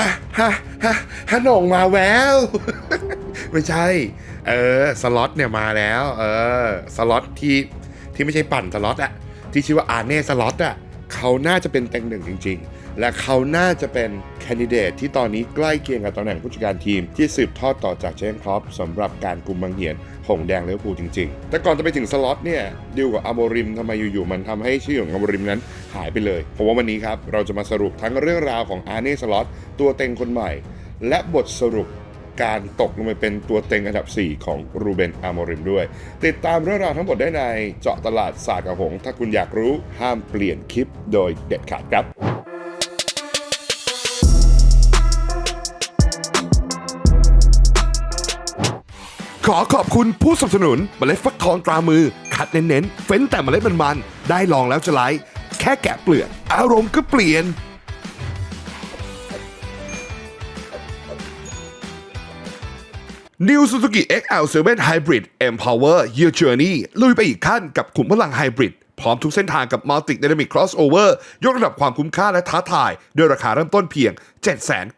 ฮะฮะฮะฮะหน่งมาแวว ไม่ใช่ เออ สล็อตเนี่ยมาแล้ว เออ สล็อตที่ที่ไม่ใช่ปั่นสล็อตอะที่ชื่อว่าอาเน่สล็อตอะเขาน่าจะเป็นแตงหนึ่งจริง ๆ และเขาน่าจะเป็นแคนดิเดตที่ตอนนี้ใกล้เคียงกับตำแหน่งผู้จัดการทีม ที่สืบทอดต่อจากเจนครอปสำหรับการกุมบังเหียนหงแดงเลิเวอร์พูจริง ๆ แต่ก่อนจะไปถึงสล็อตเนี่ยดิวกับอโมริมทำไมอยู่ๆมันทำให้ชื่อของอโมริมนั้นหายไปเลยผมว่าวันนี้ครับเราจะมาสรุปทั้งเรื่องราวของอาร์เน่สล็อตตัวเต็งคนใหม่ และบทสรุปการตกลงไปเป็นตัวเต็งอันดับ 4 ของรูเบนอาโมริมด้วย ติดตามเรื่องราวทั้งหมดได้ในเจาะตลาดศาสตร์กับหงส์ถ้าคุณอยากรู้ห้ามเปลี่ยนคลิปโดยเด็ดขาดครับ อขอบคุณผู้สนับสนุนเมล็ดฟักทองตรามือ คัดเน้นๆ เฟ้นแต่เมล็ดมันๆ ได้ลองแล้วจะไลค์แค่แกะเปลือก อารมณ์ก็เปลี่ยน New Suzuki XL7 Hybrid Empower Your Journey ลุยไปอีกขั้นกับขุมพลังไฮบริดพร้อมทุกเส้นทางกับ Multi Dynamic Crossover ยกระดับความคุ้มค่าและท้าทาย ด้วยราคาเริ่มต้นเพียง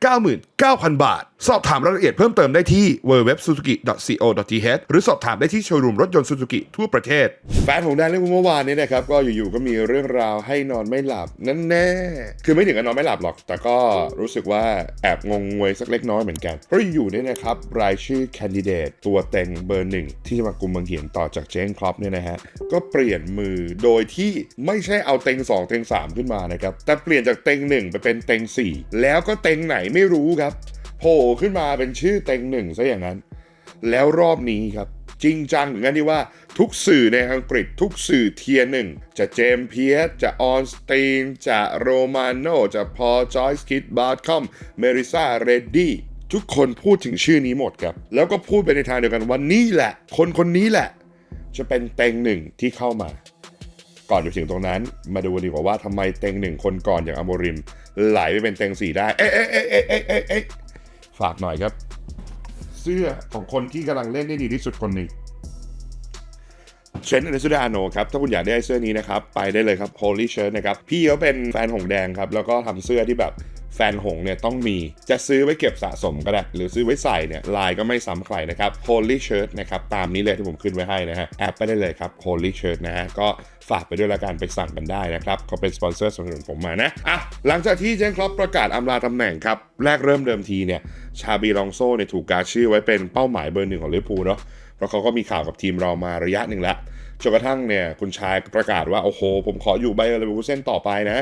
799,000 บาท สอบถามรายละเอียดเพิ่มเติมได้ที่ www.suzuki.co.th หรือสอบถามได้ที่โชว์รูมรถยนต์ Suzuki ทั่วประเทศ แฟนของแดนเรื่องเมื่อวานนี้นะครับ ก็อยู่ๆก็มีเรื่องราวให้นอนไม่หลับนั่นแน่ คือไม่ถึงกับนอนไม่หลับหรอก แต่ก็รู้สึกว่าแอบงงงวยสักเล็กน้อยเหมือนกัน เพราะอยู่ๆเนี่ยนะครับ รายชื่อแคนดิเดตตัวเต็งเบอร์หนึ่งที่จะมากุมบังเหียนต่อจากเจนครอปเนี่ยนะฮะ ก็เปลี่ยนมือโดยที่ไม่ใช่เอาเต็ง 2 เต็ง 3 ขึ้นมานะครับ แต่เปลี่ยนจากเต็ง 1 ไปเป็นเต็ง 4 แล้วก็เต็งไหนไม่รู้ครับ โผล่ขึ้นมาเป็นชื่อเต็งหนึ่งซะอย่างนั้น แล้วรอบนี้ครับ จริงจังถึงขั้นที่ว่าทุกสื่อในอังกฤษทุกสื่อเทียร์หนึ่ง จะเจมเพียสจะออนสตีน จะโรมาโนจะพอจอยส์คิดบาร์คอมเมริซาเรดดี้ทุกคนพูดถึงชื่อนี้หมดครับ แล้วก็พูดไปในทางเดียวกันว่านี่แหละ คนคนนี้แหละ จะเป็นเต็งหนึ่งที่เข้ามา ก่อนจะถึงตรงนั้น มาดูดีกว่าว่าทำไมเต็งหนึ่งคนก่อนอย่างอโมริม ไหลไปเป็นเต็งสี่ได้ เอ๊ะเอ๊ะเอ๊ะเอ๊ะเอ๊ะเอ๊ะ ฝากหน่อยครับ เสื้อของคนที่กำลังเล่นได้ดีที่สุดคนหนึ่งเชนอเนสุดาโนครับ ถ้าคุณอยากได้เสื้อนี้นะครับ ไปได้เลยครับ Holy Shirt นะครับ พี่เขาเป็นแฟนหงแดงครับ แล้วก็ทำเสื้อที่แบบ แฟนหงเนี่ยต้องมีจะซื้อไว้เก็บสะสมก็ได้หรือซื้อไว้ใส่เนี่ยลายก็ไม่ซ้ำใครนะครับ Holy Shirt นะครับตามนี้เลยที่ผมขึ้นไว้ให้นะฮะแอปไปได้เลยครับ Holy Shirt นะฮะก็ฝากไปด้วยละกันไปสั่งกันได้นะครับเขาเป็นสปอนเซอร์สนับสนุนผมมานะอะหลังจากที่เจนครอปประกาศอำลาตำแหน่งครับแรกเริ่มเดิมทีเนี่ยชาบีลองโซ่เนี่ยถูกกาชื่อไว้เป็นเป้าหมายเบอร์หนึ่งของลิเวอร์พูลเนาะ ราะเขาก็มีข่าวกับทีมเรามาระยะหนึ่งแล้วจนกระทั่งเนี่ยคุณชายประกาศว่าโอ้โห ผมขออยู่ไบเออร์เลเวอร์คูเซนต่อไปนะ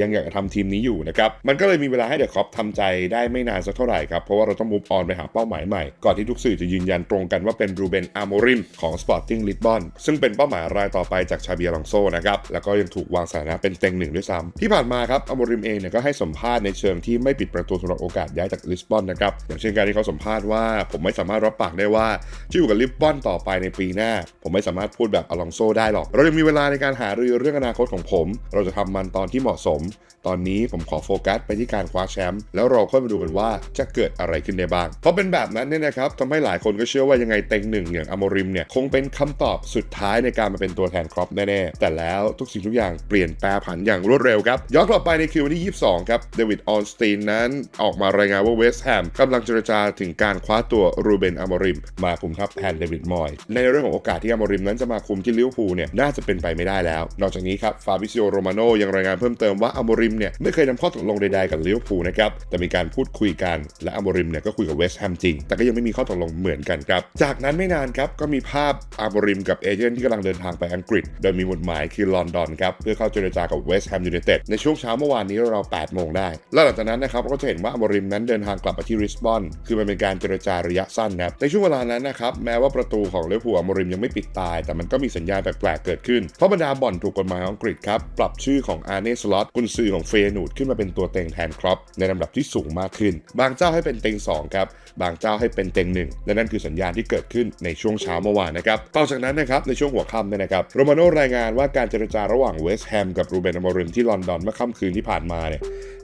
ยังอยากจะทำทีมนี้อยู่นะครับ มันก็เลยมีเวลาให้เดอะคอปทำใจได้ไม่นานสักเท่าไหร่ครับ เพราะว่าเราต้องมูฟออนไปหาเป้าหมายใหม่ ก่อนที่ทุกสื่อจะยืนยันตรงกันว่าเป็นรูเบนอาโมริมของ Sporting Lisbon ซึ่งเป็นเป้าหมายรายต่อไปจากชาเบียลองโซนะครับแล้วก็ยังถูกวางสถานะเป็นเต็งหนึ่งด้วยซ้ำที่ผ่านมาครับอาโมริมเองเนี่ยก็ให้สัมภาษณ์ในเชิงที่ไม่ปิดประตูสำหรับโอกาสย้ายจากลิสบอนนะครับอย่างเช่นการที่เขาสัมภาษณ์ว่าผมไม่สามารถรับปากได้ว่าจะอยู่กับลิสบอนต่อไปในปีหน้า ผมไม่สามารถพูดแบบอลองโซได้หรอก เรายังมีเวลาในการหารือเรื่องอนาคตของผม เราจะทำมันตอนที่เหมาะสม ตอนนี้ผมขอโฟกัสไปที่การคว้าแชมป์แล้วเราค่อยมาดูกันว่าจะเกิดอะไรขึ้นได้บ้างเพราะเป็นแบบนั้นเนี่ยนะครับทำให้หลายคนก็เชื่อว่ายังไงเต็งหนึ่งอย่างอมริมเนี่ยคงเป็นคำตอบสุดท้ายในการมาเป็นตัวแทนครอปแน่ๆแต่แล้วทุกสิ่งทุกอย่างเปลี่ยนแปรผันอย่างรวดเร็วครับย้อนกลับไปในคืนวันที่ 22 ครับเดวิดออนสตีนนั้นออกมารายงานว่าเวสต์แฮมกำลังเจรจาถึงการคว้าตัวรูเบนอมริมมาคุมทัพแทนเดวิดมอยในเรื่องของโอกาสที่อโมริมนั้นจะมาคุมที่ลิเวอร์พูลเนี่ยน่าจะเป็นไปไม่ได้แล้ว นอกจากนี้ครับฟาบิซิโอโรมาโนยังรายงานเพิ่มเติมว่าอโมริมเนี่ยไม่เคยนำข้อตกลงใดๆกับลิเวอร์พูลนะครับแต่มีการพูดคุยกันและอโมริมเนี่ยก็คุยกับเวสต์แฮมจริง แต่ก็ยังไม่มีข้อตกลงเหมือนกันครับจากนั้นไม่นานครับก็มีภาพอโมริมกับเอเจนต์ที่กำลังเดินทางไปอังกฤษ โดยมีหมุดหมายคือลอนดอนครับเพื่อเข้าเจรจากับเวสต์แฮมยูไนเต็ดในช่วงเช้าเมื่อวานนี้เรา8โมงได้ แล้วหลังจากนั้นนะครับก็จะเห็นว่าอโมริมนั้นเดินทางกลับมาที่ริสบอนคือมันเป็นการเจรจาระยะสั้นนะในช่วงเวลานั้นนะครับแม้ว่าประตูของเลิเวอร์พูลโมริมยังไม่ปิดตาย แต่มันก็มีสัญญาณแปลกๆเกิดขึ้น เพราะบรรดาบ่อนถูกกฎหมายของอังกฤษครับ ปรับชื่อของอาร์เนสล็อตกุนซือของเฟยนูดขึ้นมาเป็นตัวเต็งแทนครอปในลำดับที่สูงมากขึ้น บางเจ้าให้เป็นเต็ง2ครับบางเจ้าให้เป็นเต็งหนึ่งและนั่นคือสัญญาณที่เกิดขึ้นในช่วงเช้าเมื่อวานนะครับต่อจากนั้นนะครับในช่วงหัวค่ำเนี่ยนะครับโรมาโนรายงานว่าการเจรจาระหว่างเวสต์แฮมกับรูเบนอโมริมที่ลอนดอนเมื่อค่ำคืนที่ผ่านมาเนี่ย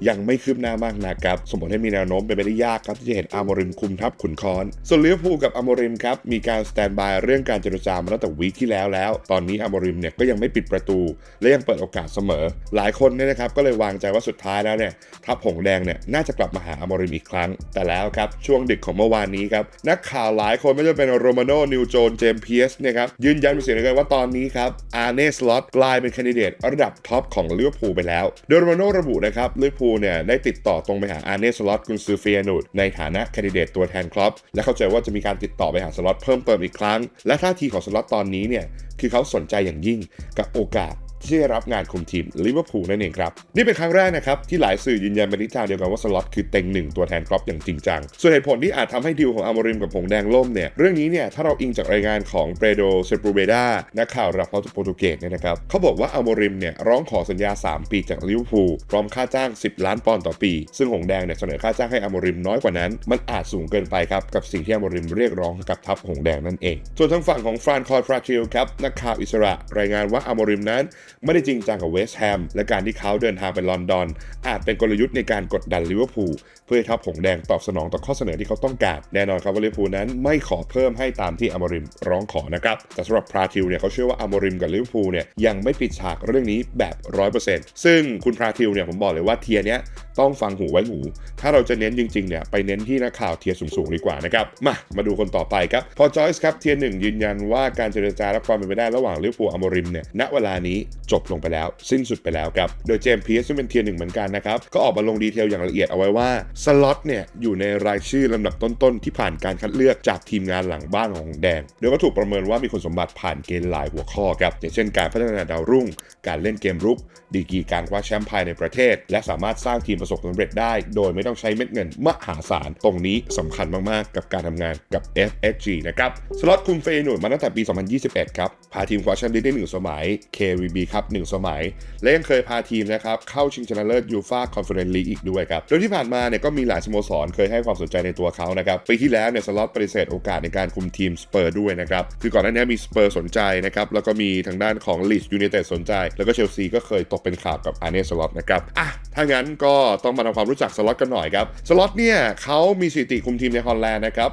ยังไม่คืบหน้ามากนักครับสมมติให้มีแนวโน้มเป็นไปได้ยากครับที่จะเห็นอามริมคุมทัพขุนคอนส่วนลิเวภูกับอามริมครับมีการสแตนบายเรื่องการเจรจามาตั้งแต่วีคที่แล้วแล้ว ตอนนี้อโมริมเนี่ยก็ยังไม่ปิดประตู และยังเปิดโอกาสเสมอ หลายคนเนี่ยนะครับก็เลยวางใจว่าสุดท้ายแล้วเนี่ยทัพหงแดงเนี่ยน่าจะกลับมาหาอโมริมอีกครั้ง แต่แล้วครับช่วงดึกของเมื่อวานนี้ครับนักข่าวหลายคนไม่ว่าจะเป็นโรมาโนนิวโจนเจมส์เพียสเนี่ยครับยืนยันเป็นเสียงเดียวกันว่าตอนนี้ครับอาร์เนสล็อตกลายเป็นแคนดิเดตระดับท็อปของลิเวอร์พูลไปแล้ว โดยโรมาโนระบุนะครับลิเวอร์พูลเนี่ยได้ติดต่อตรงไปหาอาร์เนสล็อตกุนซือเฟียนูดในฐานะแคนดิเดตตัวแทนคลับและเข้าใจว่าจะมีการติดต่อไปหาสล็อตเพิ่มเปิดอีกครั้ง และท่าทีของสล็อตตอนนี้เนี่ยคือเขาสนใจอย่างยิ่งกับโอกาส ที่ได้รับงานคุมทีมลิเวอร์พูลนั่นเองครับ นี่เป็นครั้งแรกนะครับ ที่หลายสื่อยืนยันเป็นทิศทางเดียวกันว่าสล็อตคือเต็งหนึ่งตัวแทนครอปอย่างจริงจัง ส่วนเหตุผลที่อาจทำให้ดีลของอามริมกับผงแดงล่มเนี่ยเรื่องนี้เนี่ยถ้าเราอิงจากรายงานของเปโดเซปูเบดานักข่าวระดับโปรตุเกสเนี่ยนะครับเขาบอกว่าอามริมเนี่ยร้องขอสัญญา 3 ปีจากลิเวอร์พูลพร้อมค่าจ้าง 10 ล้านปอนด์ต่อปี ซึ่งหงแดงเนี่ยเสนอค่าจ้างให้อามริมน้อยกว่านั้น มันอาจสูงเกินไปครับกับสิ่งที่อามริมเรียกร้องกับทัพหงแดงนั่นเอง ส่วนทางฝั่งของฟรานคอยฟราทิลครับนักข่าวอิสระ รายงานว่าอามริมนั้นไม่ได้จริงจังกับเวสต์แฮมและการที่เขาเดินทางไปลอนดอน อาจเป็นกลยุทธ์ในการกดดันลิเวอร์พูลเพื่อให้ทัพหงแดงตอบสนองต่อข้อเสนอที่เขาต้องการแน่นอนครับว่าลิเวอร์พูลนั้นไม่ขอเพิ่มให้ตามที่อามริมร้องขอนะครับแต่สำหรับพราทิลเนี่ยเขาเชื่อว่าอามริมกับลิเวอร์พูลเนี่ยยังไม่ปิดฉากเรื่องนี้แบบ 100%ซึ่งคุณพราทิลเนี่ยผมบอกเลยว่าเทียเนี้ยต้องฟังหูไว้หู ถ้าเราจะเน้นจริงๆเนี่ยไปเน้นที่นักข่าวเทียสูงๆดีกว่านะครับ มา มาดูคนต่อไปครับ พอจอยส์ครับเทียหนึ่งยืนยันว่าการเจรจาและความเป็นไปได้ระหว่างลิเวอร์พูลอมริมเนี่ยณเวลานี้ จบลงไปแล้ว สิ้นสุดไปแล้วครับ โดยเจมส์พีเอสซึ่งเป็นเทียร์หนึ่งเหมือนกันนะครับ ก็ออกมาลงดีเทลอย่างละเอียดเอาไว้ว่าสล็อตเนี่ยอยู่ในรายชื่อลำดับต้นๆ ที่ผ่านการคัดเลือกจากทีมงานหลังบ้านของแดง โดยก็ถูกประเมินว่ามีคุณสมบัติผ่านเกณฑ์หลายหัวข้อครับอย่างเช่นการพัฒนาดาวรุ่ง การเล่นเกมรุกดีกีการคว้าแชมป์ภายในประเทศ และสามารถสร้างทีมประสบความสำเร็จได้ โดยไม่ต้องใช้เม็ดเงินมหาศาลตรงนี้สำคัญมากๆ กับการทำงานกับ FSG นะครับสล็อตคุมเฟยหนุนมาตั้งแต่ปี 2021 ครับพาทีมคว้าแชมป์ได้หนึ่งสมัย KVB ครับหนึ่งสมัย และยังเคยพาทีมนะครับเข้าชิงชนะเลิศยูฟ่าคอนเฟอเรนซ์ลีกอีกด้วยครับ โดยที่ผ่านมาเนี่ยก็มีหลายสโมสรเคยให้ความสนใจในตัวเขานะครับปีที่แล้วเนี่ยสล็อตปฏิเสธโอกาสในการคุมทีมสเปอร์ด้วยนะครับคือก่อนหน้านี้มีสเปอร์สนใจนะครับแล้วก็มีทางด้านของลีดยู n นเต็ดสนใจ แล้วก็เชลซีก็เคยตกเป็นข่าวกับอาร์เนสล็อตนะครับอะถ้างั้นก็ต้องมาทำความรู้จักสล็อตกันหน่อยครับสล็อตเนี่ยเขามีสถิติคุมทีมในฮอลแลนด์นะครับ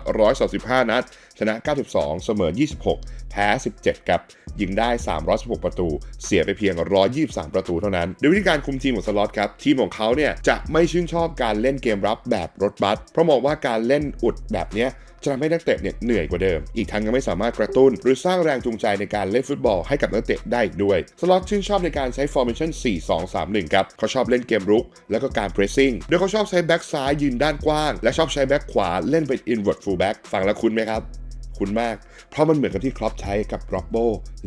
135 นัดชนะ 92 เสมอ 26 แพ้ 17 ครับ ยิงได้ 316 ประตู เสียไปเพียง 123 ประตูเท่านั้น โดยวิธีการคุมทีมของสล็อตครับ ทีมของเขาเนี่ยจะไม่ชื่นชอบการเล่นเกมรับแบบรถบัส เพราะมองว่าการเล่นอุดแบบเนี้ยจะทำให้นักเตะเนี่ยเหนื่อยกว่าเดิม อีกทั้งยังไม่สามารถกระตุ้น หรือสร้างแรงจูงใจในการเล่นฟุตบอลให้กับนักเตะได้ด้วย สล็อตชื่นชอบในการใช้ formation 4-2-3-1 ครับ เขาชอบเล่นเกมรุก แล้วก็การ pressing โดยเขาชอบใช้แบ็กซ้ายยืนด้านกว้าง และชอบใช้แบ็กขวาเล่นเป็น inward fullback ฟังแล้วคุ้นไหมครับ คุณมาก เพราะมันเหมือนกับที่ครอปใช้กับร็อบโบ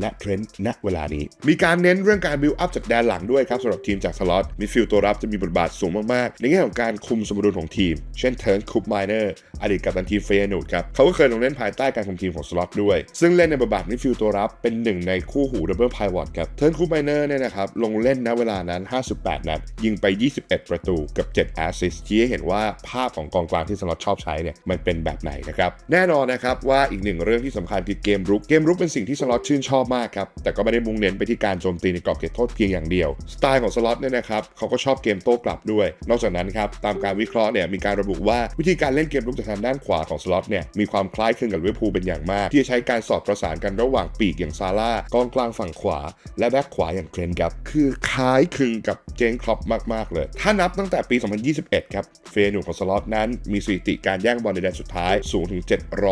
และเทรนต์ณเวลานี้ มีการเน้นเรื่องการบิลอัพจากแดนหลังด้วยครับสำหรับทีมจากสล็อตมิดฟิลด์ตัวรับจะมีบทบาทสูงมาก ๆ ในแง่ของการคุมสมดุลของทีม เช่นเทิร์นคูปไมเนอร์อดีตกัปตันทีมเฟยนูดครับเขาก็เคยลงเล่นภายใต้การคุมทีมของสล็อตด้วย ซึ่งเล่นในบทบาทมิดฟิลด์ตัวรับเป็นหนึ่งในคู่หูดับเบิลไพวอตครับเทิร์นคูปไมเนอร์เนี่ยนะครับลงเล่นณเวลานั้น 58 นัดยิงไป 21 ประตูกับ 7 แอสซิสต์ชี้ให้เห็นว่าภาพของกองกลางที่สล็อตชอบใช้เนี่ยมันเป็นแบบไหนนะครับแน่นอนนะครับว่าอีกหนึ่งเรื่องที่สำคัญคือเกมรุก เกมรุกเป็นสิ่งที่สล็อตชื่นชอบมากครับ แต่ก็ไม่ได้มุ่งเน้นไปที่การโจมตีในกรอบเขตโทษเพียงอย่างเดียว สไตล์ของสล็อตเนี่ยนะครับเขาก็ชอบเกมโต้กลับด้วย นอกจากนั้นครับตามการวิเคราะห์เนี่ยมีการระบุว่าวิธีการเล่นเกมรุกจากทางด้านขวาของสล็อตเนี่ยมีความคล้ายคลึงกับลิเวอร์พูลเป็นอย่างมาก ที่จะใช้การสอดประสานกันระหว่างปีกอย่างซาร่ากองกลางฝั่งขวา และแบ็คขวาอย่างเทรนต์ครับคือคล้ายคลึงกับเจนครอปมากๆเลย ถ้านับตั้งแต่ปี 2021 ครับเฟยนูของสล็อตนั้นมีสถิติการแย่งบอลในแดนสุดท้ายสูงถึง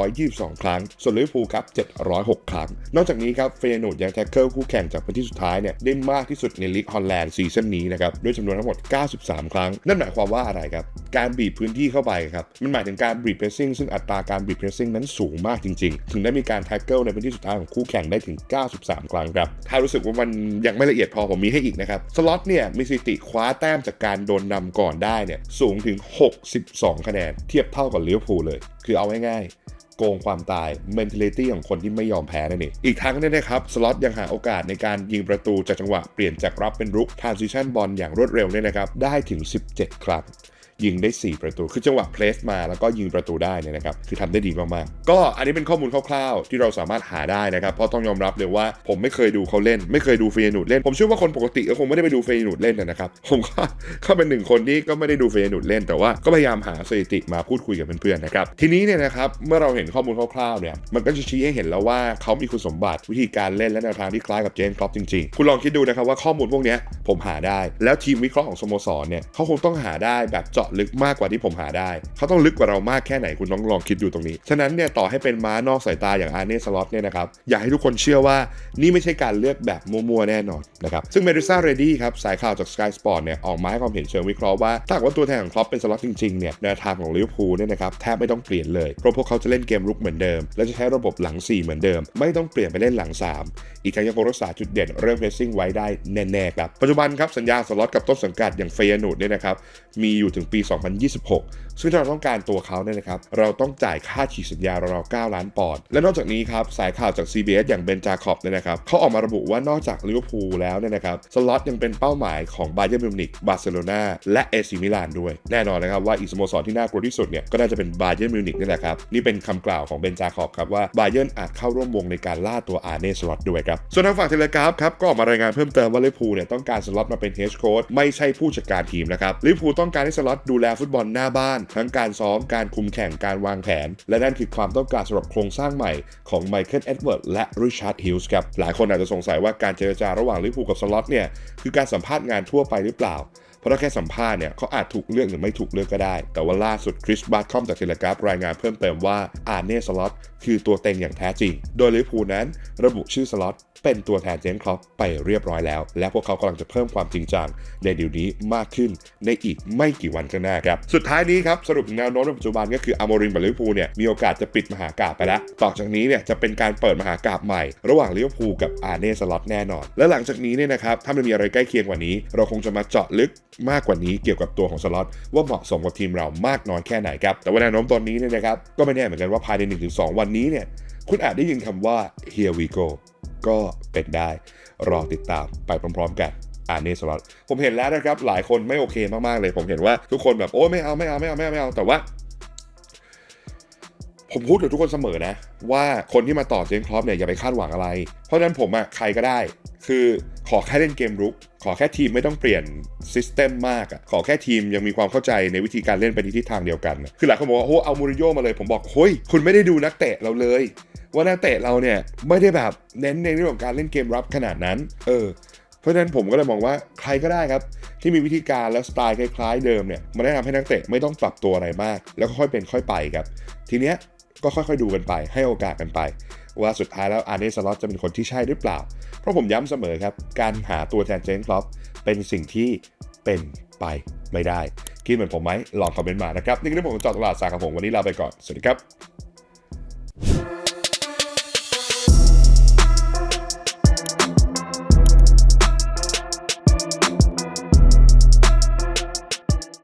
722 ครั้งส่วนลิเวอร์พูลครับ 706 ครั้ง นอกจากนี้ครับเฟยนูยังแท็กเกิลคู่แข่งจากพื้นที่สุดท้ายเนี่ยได้มากที่สุดในลีกฮอลแลนด์ซีซั่นนี้นะครับด้วยจำนวนทั้งหมด 93 ครั้ง นั่นหมายความว่าอะไรครับ การบีบพื้นที่เข้าไปครับมันหมายถึงการบีบเพรสซิ่งซึ่งอัตราการบีบเพรสซิ่งนั้นสูงมากจริง ๆ ถึงได้มีการแท็กเกิลในพื้นที่สุดท้ายของคู่แข่งได้ถึง 93 ครั้งครับถ้ารู้สึกว่ามันยังไม่ละเอียดพอผมมีให้อีกนะครับสล็อตเนี่ยมีสถิติคว้าแต้มจากการโดนนำก่อนได้เนี่ยสูงถึง 62 คะแนน เทียบเท่ากับลิเวอร์พูลเลย คือเอาง่ายๆ โกงความตาย mentality ของคนที่ไม่ยอมแพ้นั่นเองอีกทั้งเนี่ยนะครับสล็อตยังหาโอกาสในการยิงประตูจากจังหวะเปลี่ยนจากรับเป็นรุก transition บอลอย่างรวดเร็วเนี่ยนะครับได้ถึง 17 ครั้งยิงได้ 4 ประตู คือจังหวะเพลสมาแล้วก็ยิงประตูได้เนี่ยนะครับ คือทำได้ดีมากๆ ก็อันนี้เป็นข้อมูลคร่าวๆ ที่เราสามารถหาได้นะครับ เพราะต้องยอมรับเลยว่าผมไม่เคยดูเขาเล่น ไม่เคยดูเฟยนูดเล่น ผมเชื่อว่าคนปกติก็คงไม่ได้ไปดูเฟยนูดเล่นนะครับ ผมก็ก็เป็นหนึ่งคนที่ก็ไม่ได้ดูเฟยนูดเล่น แต่ว่าก็พยายามหาสถิติมาพูดคุยกับเพื่อนๆนะครับ ทีนี้เนี่ยนะครับ เมื่อเราเห็นข้อมูลคร่าวๆเนี่ยมันก็จะชี้ให้เห็นแล้วว่าเขามีคุณสมบัติวิธีการเล่นและแนวทางที่คล้ายกับเจนครอปจริงๆ คุณลองคิดดูนะครับว่าข้อมูลพวกนี้ผมหาได้ แล้วทีมวิเคราะห์ของสโมสรเนี่ยเขาคงต้องหาได้แบบเจาะลึกมากกว่าที่ผมหาได้ เขาต้องลึกกว่าเรามากแค่ไหนคุณต้องลองคิดดูตรงนี้ ฉะนั้นเนี่ยต่อให้เป็นม้านอกสายตาอย่างอาร์เน่สล็อตเนี่ยนะครับอยากให้ทุกคนเชื่อว่านี่ไม่ใช่การเลือกแบบมัวๆแน่นอนนะครับซึ่งเมดิซ่าเรดี้ครับสายข่าวจาก Sky Sport เนี่ยออกมาให้ความเห็นเชิงวิเคราะห์ว่าถ้าว่าตัวแทนของครอปเป็นสล็อตจริงๆเนี่ยแนวทางของลิเวอร์พูลเนี่ยนะครับแทบไม่ต้องเปลี่ยนเลยเพราะพวกเขาจะเล่นเกมรุกเหมือนเดิม และจะใช้ระบบหลัง 4 เหมือนเดิม ไม่ต้องเปลี่ยนไปเล่นหลัง 3 อีกทั้งยังคงรักษาจุดเด่นเริ่มเพรสซิ่งไว้ได้แน่ๆครับ ปัจจุบันครับสัญญาสล็อตกับต้นสังกัดอย่างเฟยนูดเนี่ยนะครับมีอยู่ถึงปี 2026 ซึ่งถ้าเราต้องการตัวเขาเนี่ยนะครับเราต้องจ่ายค่าฉีกสัญญาราวๆ9ล้านปอนด์และนอกจากนี้ครับสายข่าวจาก CBS อย่างเบนจาคอบเนี่ยนะครับเขาออกมาระบุว่านอกจากลิเวอร์พูลแล้วเนี่ยนะครับสล็อตยังเป็นเป้าหมายของบาเยิร์นมิวนิกบาร์เซโลนาและเอซิมิลานด้วยแน่นอนนะครับว่าอีกสโมสรที่น่ากลัวที่สุดเนี่ยก็น่าจะเป็นบาเยิร์นมิวนิกนี่แหละครับนี่เป็นคำกล่าวของเบนจาคอบครับว่าบาเยิร์นอาจเข้าร่วมวงในการล่าตัวอาร์เน่สล็อตด้วยครับ ส่วนทางฝั่งเทเลกราฟครับก็ออกมารายงานเพิ่มเติมว่าลิพูเนี่ยต้องการสล็อตมาเป็นเฮดโค้ชไม่ใช่ผู้จัดการทีมนะครับลิพูต้องการให้สล็อตดูแลฟุตบอลหน้าบ้าน ทั้งการซ้อมการคุมแข่งการวางแผน และนั่นคือความต้องการสำหรับโครงสร้างใหม่ของไมเคิลเอ็ดเวิร์ดและริชาร์ดฮิลส์ครับหลายคนอาจจะสงสัยว่าการเจรจาระหว่างลิพูกับสล็อตเนี่ยคือการสัมภาษณ์งานทั่วไปหรือเปล่า ราะถ้าแค่สัมภาษณ์เนี่ยเขาอาจถูกเลือกหรือไม่ถูกเลือกก็ได้ แต่ว่าล่าสุดคริสบาร์คอมจากเทเลกราฟรายงานเพิ่มเติมว่าอาร์เน่สล็อตคือตัวเต็งอย่างแท้จริง โดยลิเวอร์พูลนั้นระบุชื่อสล็อตเป็นตัวแทนเจนครอปไปเรียบร้อยแล้ว และพวกเขากำลังจะเพิ่มความจริงจังในดีลนี้มากขึ้นในอีกไม่กี่วันข้างหน้าครับ สุดท้ายนี้ครับสรุปแนวโน้มในปัจจุบันก็คืออโมริมกับลิเวอร์พูลเนี่ยมีโอกาสจะปิดมหากาพย์ไปแล้ว ต่อจากนี้เนี่ยจะเป็นการเปิดมหากาพย์ใหม่ ระหว่างลิเวอร์พูลกับอาร์เน่สล็อตแน่นอน และหลังจากนี้เนี่ยนะครับถ้ามันมีอะไรใกล้เคียงกว่านี้ เราคงจะมาเจาะลึกมากกว่านี้เกี่ยวกับตัวของสล็อตว่าเหมาะสมกับทีมเรามากน้อยแค่ไหนครับแต่ว่าแนวโน้มตอนนี้เนี่ยนะครับก็ไม่แน่เหมือนกันว่าภายใน 1-2 วันนี้เนี่ยคุณอาจได้ยินคำว่า here we go ก็เป็นได้ รอติดตามไปพร้อมๆกันอ่านเนสล็อตผมเห็นแล้วนะครับ หลายคนไม่โอเคมากๆเลย ผมเห็นว่าทุกคนแบบโอ้ไม่เอาไม่เอาไม่เอาไม่เอาไม่เอาแต่ว่า ผมพูดกับทุกคนเสมอนะ ว่าคนที่มาต่อเจนครอปเนี่ยอย่าไปคาดหวังอะไร เพราะฉะนั้นผมอะใครก็ได้ คือขอแค่เล่นเกมรุก ขอแค่ทีมไม่ต้องเปลี่ยนซิสเต็มมากอะขอแค่ทีมยังมีความเข้าใจในวิธีการเล่นไปในทิศทางเดียวกัน คือหลายคนบอกว่าโอ้เอามูริโญ่มาเลย ผมบอกเฮ้ยคุณไม่ได้ดูนักเตะเราเลย ว่านักเตะเราเนี่ยไม่ได้แบบเน้นในเรื่องของการเล่นเกมรับขนาดนั้น เออเพราะฉะนั้นผมก็เลยมองว่าใครก็ได้ครับ ที่มีวิธีการและสไตล์คล้าย ๆ เดิมเนี่ยมันได้ทำให้นักเตะไม่ต้องปรับตัวอะไรมาก แล้วก็ค่อยเป็นค่อยไปครับ ทีเนี้ยก็ค่อยๆดูกันไป ให้โอกาสกันไป ว่าสุดท้ายแล้วอาร์เนสล็อตจะเป็นคนที่ใช่หรือเปล่า เพราะผมย้ำเสมอครับ การหาตัวแทนเจนคลอปเป็นสิ่งที่เป็นไปไม่ได้ คิดเหมือนผมไหมลองคอมเมนต์มานะครับ นี่คือเรื่องของเจอตลาดสาขาผมวันนี้ลาไปก่อน สวัสดีครับ